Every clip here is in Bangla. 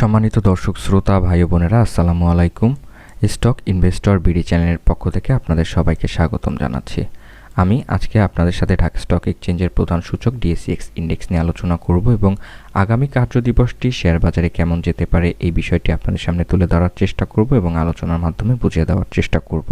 সম্মানিত দর্শক, শ্রোতা, ভাই বোনেরা, আসসালামু আলাইকুম। স্টক ইনভেস্টর বিডি চ্যানেলের পক্ষ থেকে আপনাদের সবাইকে স্বাগতম জানাচ্ছি। আমি আজকে আপনাদের সাথে ঢাকা স্টক এক্সচেঞ্জের প্রধান সূচক ডিএসিএক্স ইন্ডেক্স নিয়ে আলোচনা করব এবং আগামী কার্য দিবসটি শেয়ার বাজারে কেমন যেতে পারে এই বিষয়টি আপনাদের সামনে তুলে ধরার চেষ্টা করব এবং আলোচনার মাধ্যমে বুঝিয়ে দেওয়ার চেষ্টা করব।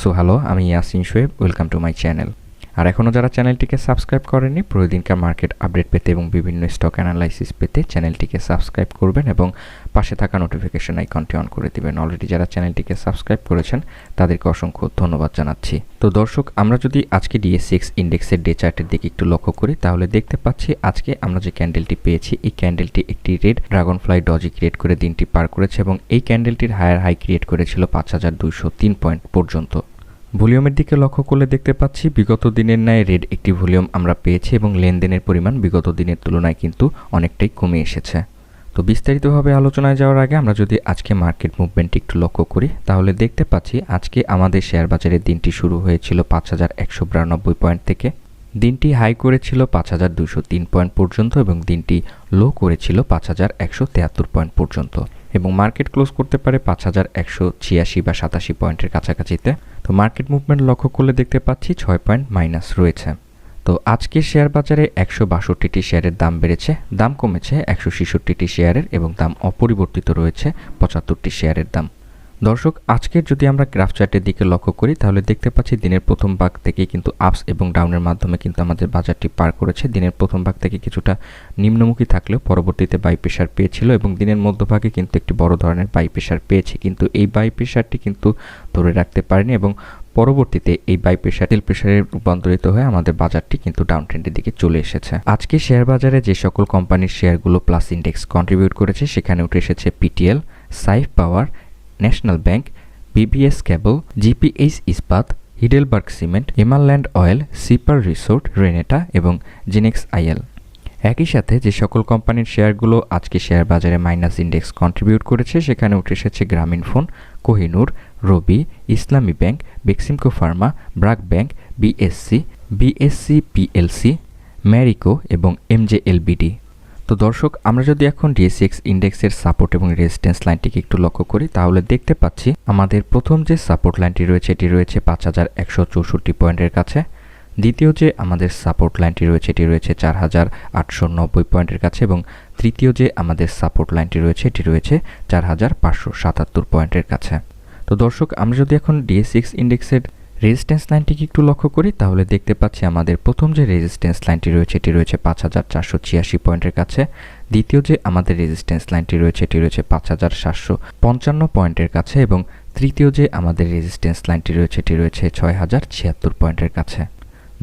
সো, হ্যালো, আমি Yasin Shoaib, welcome to my channel. আর এখনও যারা চ্যানেলটিকে সাবস্ক্রাইব করেনি প্রতিদিনকার মার্কেট আপডেট পেতে এবং বিভিন্ন স্টক অ্যানালাইসিস পেতে চ্যানেলটিকে সাবস্ক্রাইব করবেন এবং পাশে থাকা নোটিফিকেশন আইকনটি অন করে দিবেন। অলরেডি যারা চ্যানেলটিকে সাবস্ক্রাইব করেছেন, তাদেরকে অসংখ্য ধন্যবাদ জানাচ্ছি। তো দর্শক, আমরা যদি আজকে ডিএসসিক্স ইন্ডেক্সের ডে চার্টের দিকে একটু লক্ষ্য করি, তাহলে দেখতে পাচ্ছি আজকে আমরা যে ক্যান্ডেলটি পেয়েছি, এই ক্যান্ডেলটি একটি red dragonfly doji create করে দিনটি পার করেছে এবং এই ক্যান্ডেলটির হায়ার হাই ক্রিয়েট করেছিল পাঁচ হাজার দুইশো তিন পয়েন্ট পর্যন্ত। ভলিউমের দিকে লক্ষ্য করলে দেখতে পাচ্ছি, বিগত দিনের ন্যায় রেড একটি ভলিউম আমরা পেয়েছি এবং লেনদেনের পরিমাণ বিগত দিনের তুলনায় কিন্তু অনেকটাই কমে এসেছে। তো বিস্তারিতভাবে আলোচনায় যাওয়ার আগে আমরা যদি আজকে মার্কেট মুভমেন্টটি একটু লক্ষ্য করি, তাহলে দেখতে পাচ্ছি আজকে আমাদের শেয়ার বাজারের দিনটি শুরু হয়েছিল পাঁচ হাজার একশো বিরানব্বই পয়েন্ট থেকে দিনটি হাই করেছিল পাঁচ হাজার দুশো তিন পয়েন্ট পর্যন্ত এবং দিনটি লো করেছিল পাঁচ হাজার একশো তেহাত্তর পয়েন্ট পর্যন্ত এবং মার্কেট ক্লোজ করতে পারে পাঁচ হাজার একশো ছিয়াশি বা সাতাশি পয়েন্টের কাছাকাছিতে। তো মার্কেট মুভমেন্ট লক্ষ্য করলে দেখতে পাচ্ছি ছয় পয়েন্ট মাইনাস রয়েছে। তো আজকে শেয়ার বাজারে একশো বাষট্টিটি শেয়ারের দাম বেড়েছে, দাম কমেছে একশো ছেষট্টিটি শেয়ারের এবং দাম অপরিবর্তিত রয়েছে পঁচাত্তরটি শেয়ারের দাম। দর্শক, আজকের যদি আমরা গ্রাফ চার্টের দিকে লক্ষ্য করি, তাহলে দেখতে পাচ্ছি দিনের প্রথম ভাগ থেকে কিন্তু আপস এবং ডাউনের মাধ্যমে কিন্তু আমাদের বাজারটি পার করেছে। দিনের প্রথম ভাগ থেকে কিছুটা নিম্নমুখী থাকলেও পরবর্তীতে বাই প্রেশার পেয়েছিল এবং দিনের মধ্যভাগে কিন্তু একটি বড় ধরনের বাই প্রেশার পেয়েছে। কিন্তু এই বাই প্রেশারটি কিন্তু ধরে রাখতে পারেনি এবং পরবর্তীতে এই বাই প্রেশার তেল প্রেশারে রূপান্তরিত হয়ে আমাদের বাজারটি কিন্তু ডাউন ট্রেন্ডের দিকে চলে এসেছে। আজকে শেয়ার বাজারে যে সকল কোম্পানির শেয়ারগুলো প্লাস ইন্ডেক্স কন্ট্রিবিউট করেছে, সেখানে উঠে এসেছে PTL Saif power national bank BBS cable GPH Ispat Heidelberg cement হিমালল্যান্ড oil sipper resort Renata এবং জিনেক্স আইএল একই সাথে যে সকল কোম্পানির শেয়ারগুলো আজকে শেয়ার বাজারে মাইনাস ইন্ডেক্স কন্ট্রিবিউট করেছে, সেখানে উঠে এসেছে গ্রামীণ phone Kohinoor Robi Islami bank Beximco pharma BRAC bank BSC BSC PLC Marico এবং এমজেএলবিডি তো দর্শক, আমরা যদি এখন ডিএসএক্স ইন্ডেক্সের সাপোর্ট এবং রেজিস্ট্যান্স লাইনটিকে একটু লক্ষ্য করি, তাহলে দেখতে পাচ্ছি আমাদের প্রথম যে সাপোর্ট লাইনটি রয়েছে, এটি রয়েছে পাঁচ হাজার একশো চৌষট্টি পয়েন্টের কাছে। দ্বিতীয় যে আমাদের সাপোর্ট লাইনটি রয়েছে, এটি রয়েছে চার হাজার আটশো নব্বই পয়েন্টের কাছে এবং তৃতীয় যে আমাদের সাপোর্ট লাইনটি রয়েছে, এটি রয়েছে চার হাজার পাঁচশো সাতাত্তর পয়েন্টের কাছে। তো দর্শক, আমরা যদি এখন ডিএসএক্স ইন্ডেক্সের রেজিস্ট্যান্স লাইনটিকে একটু লক্ষ্য করি? তাহলে দেখতে পাচ্ছি আমাদের প্রথম যে রেজিস্ট্যান্স লাইনটি রয়েছে, এটি রয়েছে পাঁচ হাজার চারশো ছিয়াশি পয়েন্টের কাছে। দ্বিতীয় যে আমাদের রেজিস্ট্যান্স লাইনটি রয়েছে, এটি রয়েছে পাঁচ হাজার সাতশো পঞ্চান্ন পয়েন্টের কাছে এবং তৃতীয় যে আমাদের রেজিস্ট্যান্স লাইনটি রয়েছে, এটি রয়েছে ছয় হাজার ছিয়াত্তর পয়েন্টের কাছে।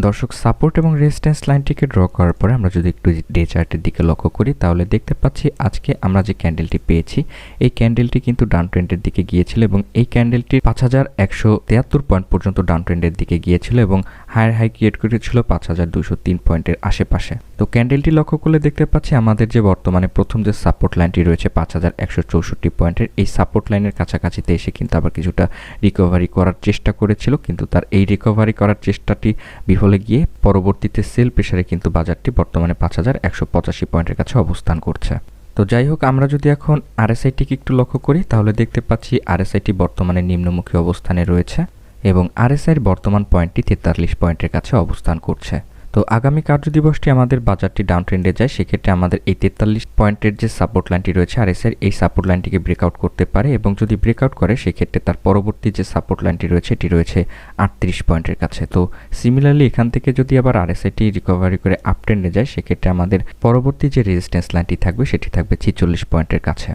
দর্শক সাপোর্ট এবং রেজিস্ট্যান্স লাইনটিকে ড্র করার পরে আমরা যদি একটু ডে চার্টের দিকে লক্ষ্য করি, তাহলে দেখতে পাচ্ছি আজকে আমরা যে ক্যান্ডেলটি পেয়েছি, এই ক্যান্ডেলটি কিন্তু ডান ট্রেন্ডের দিকে গিয়েছিল এবং এই ক্যান্ডেলটি পাঁচ হাজার একশো তেহাত্তর পয়েন্ট পর্যন্ত ডাউন ট্রেন্ডের দিকে গিয়েছিল এবং হায়ার হাই ক্রিয়েট করেছিল পাঁচ হাজার দুশো তিন পয়েন্টের আশেপাশে। তো ক্যান্ডেলটি লক্ষ্য করলে দেখতে পাচ্ছি আমাদের যে বর্তমানে প্রথম যে সাপোর্ট লাইনটি রয়েছে পাঁচ হাজার একশো চৌষট্টি পয়েন্টের এই সাপোর্ট লাইনের কাছাকাছিতে এসে কিন্তু আবার কিছুটা রিকভারি করার চেষ্টা করেছিল, কিন্তু তার এই রিকভারি করার চেষ্টাটি বিফলে গিয়ে পরবর্তীতে সেল প্রেশারে কিন্তু বাজারটি বর্তমানে পাঁচ হাজার একশো পঁচাশি পয়েন্টের কাছে অবস্থান করছে। তো যাই হোক, আমরা যদি এখন আরএসআইটিকে একটু লক্ষ্য করি, তাহলে দেখতে পাচ্ছি আরএসআইটি বর্তমানে নিম্নমুখী অবস্থানে রয়েছে এবং আরএসআইয়ের বর্তমান পয়েন্টটি তেতাল্লিশ পয়েন্টের কাছে অবস্থান করছে। তো আগামী কার্যদিবসটি আমাদের বাজারটি ডাউন ট্রেন্ডে যায়, সেক্ষেত্রে আমাদের এই তেতাল্লিশ পয়েন্টের যে সাপোর্ট লাইনটি রয়েছে আর এসের এই সাপোর্ট লাইনটিকে ব্রেকআউট করতে পারে এবং যদি ব্রেকআউট করে, সেক্ষেত্রে তার পরবর্তী যে সাপোর্ট লাইনটি রয়েছে, এটি রয়েছে আটত্রিশ পয়েন্টের কাছে। তো সিমিলারলি এখান থেকে যদি আবার আরএসআইটি রিকভারি করে আপ ট্রেন্ডে যায়, সেক্ষেত্রে আমাদের পরবর্তী যে রেজিস্ট্যান্স লাইনটি থাকবে, সেটি থাকবে ছিচল্লিশ পয়েন্টের কাছে।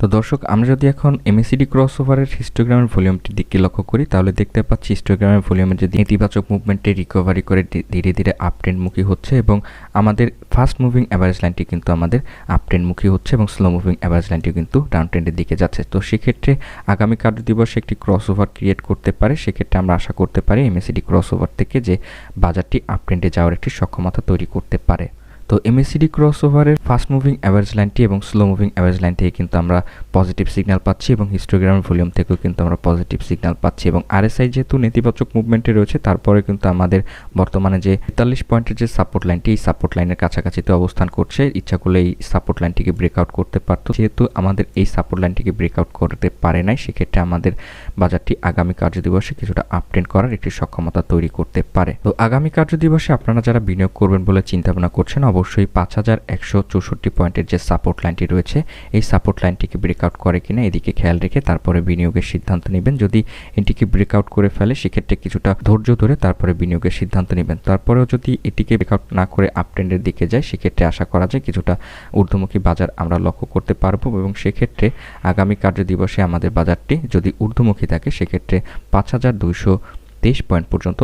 তো দর্শক, আমরা যদি এখন এমএসিডি ক্রস ওভারের হিস্টোগ্রামের ভলিউমটির দিকে লক্ষ্য করি, তাহলে দেখতে পাচ্ছি হিস্টোগ্রামের ভলিউমের যে নেতিবাচক মুভমেন্টে রিকভারি করে ধীরে ধীরে আপ ট্রেন্ডমুখী হচ্ছে এবং আমাদের ফাস্ট মুভিং অ্যাভারেজ লাইনটি কিন্তু আমাদের আপ ট্রেন্ডমুখী হচ্ছে এবং স্লো মুভিং অ্যাভারেজ লাইনটি কিন্তু ডাউন ট্রেন্ডের দিকে যাচ্ছে। তো সেক্ষেত্রে আগামী কার্য দিবসে একটি ক্রস ওভার ক্রিয়েট করতে পারে, সেক্ষেত্রে আমরা আশা করতে পারি এমএসিডি ক্রস ওভার থেকে যে বাজারটি আপ ট্রেন্ডে যাওয়ার একটি সক্ষমতা তৈরি করতে পারে। তো এমএসিডি ক্রস ওভারের ফাস্ট মুভিং অ্যাভারেজ লাইনটি এবং স্লো মুভিং অ্যাভারেজ লাইন থেকে কিন্তু আমরা পজিটিভ সিগন্যাল পাচ্ছি এবং হিস্টোগ্রাম ভলিউম থেকেও কিন্তু আমরা পজিটিভ সিগন্যাল পাচ্ছি এবং আরএসআই যেহেতু নেতিবাচক মুভমেন্টে রয়েছে, তারপরে কিন্তু আমাদের বর্তমানে যে তেতাল্লিশ পয়েন্টের যে সাপোর্ট লাইনটি এই সাপোর্ট লাইনের কাছাকাছিতে অবস্থান করছে। ইচ্ছা করলে এই সাপোর্ট লাইনটিকে ব্রেকআউট করতে পারতো। যেহেতু আমাদের এই সাপোর্ট লাইনটিকে ব্রেকআউট করতে পারে নাই, সেক্ষেত্রে আমাদের বাজারটি আগামী কার্যদিবসে কিছুটা আপট্রেন্ড করার একটি সক্ষমতা তৈরি করতে পারে। তো আগামী কার্যদিবসে আপনারা যারা বিনিয়োগ করবেন বলে চিন্তা ভাবনা করছেন অবশ্যই পাঁচ হাজার একশো চৌষট্টি পয়েন্টের যে সাপোর্ট লাইনটি রয়েছে, এই সাপোর্ট লাইনটিকে ব্রেকআউট করে কিনা এদিকে খেয়াল রেখে তারপরে বিনিয়োগের সিদ্ধান্ত নেবেন। যদি এটিকে ব্রেকআউট করে ফেলে, সেক্ষেত্রে কিছুটা ধৈর্য ধরে তারপরে বিনিয়োগের সিদ্ধান্ত নেবেন। তারপরেও যদি এটিকে ব্রেকআউট না করে আপট্রেন্ডের দিকে যায়, সেক্ষেত্রে আশা করা যায় কিছুটা ঊর্ধ্বমুখী বাজার আমরা লক্ষ্য করতে পারব এবং সেক্ষেত্রে আগামী কার্যদিবসে আমাদের বাজারটি যদি ঊর্ধ্বমুখী থাকে, সেক্ষেত্রে পাঁচ হাজার দুইশো তেইশ পয়েন্ট পর্যন্ত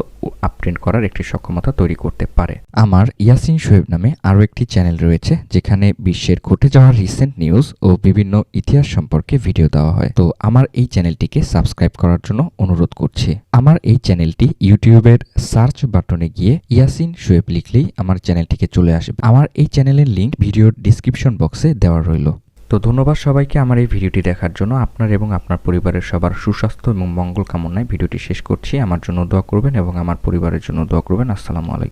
আপট্রেন্ড করার একটি সক্ষমতা তৈরি করতে পারে। আমার ইয়াসিন শোয়েব নামে আরও একটি চ্যানেল রয়েছে, যেখানে বিশ্বের ঘটে যাওয়া রিসেন্ট নিউজ ও বিভিন্ন ইতিহাস সম্পর্কে ভিডিও দেওয়া হয়। তো আমার এই চ্যানেলটিকে সাবস্ক্রাইব করার জন্য অনুরোধ করছি। আমার এই চ্যানেলটি ইউটিউবের সার্চ বাটনে গিয়ে ইয়াসিন শোয়েব লিখলেই আমার চ্যানেলটিকে চলে আসবে। আমার এই চ্যানেলের লিঙ্ক ভিডিওর ডিসক্রিপশন বক্সে দেওয়া রইল। তো ধন্যবাদ সবাইকে আমার এই ভিডিওটি দেখার জন্য। আপনার এবং আপনার পরিবারের সবার সুস্বাস্থ্য এবং মঙ্গল কামনায় ভিডিওটি শেষ করছি। আমার জন্য দোয়া করবেন এবং আমার পরিবারের জন্য দোয়া করবেন। আসসালামু আলাইকুম।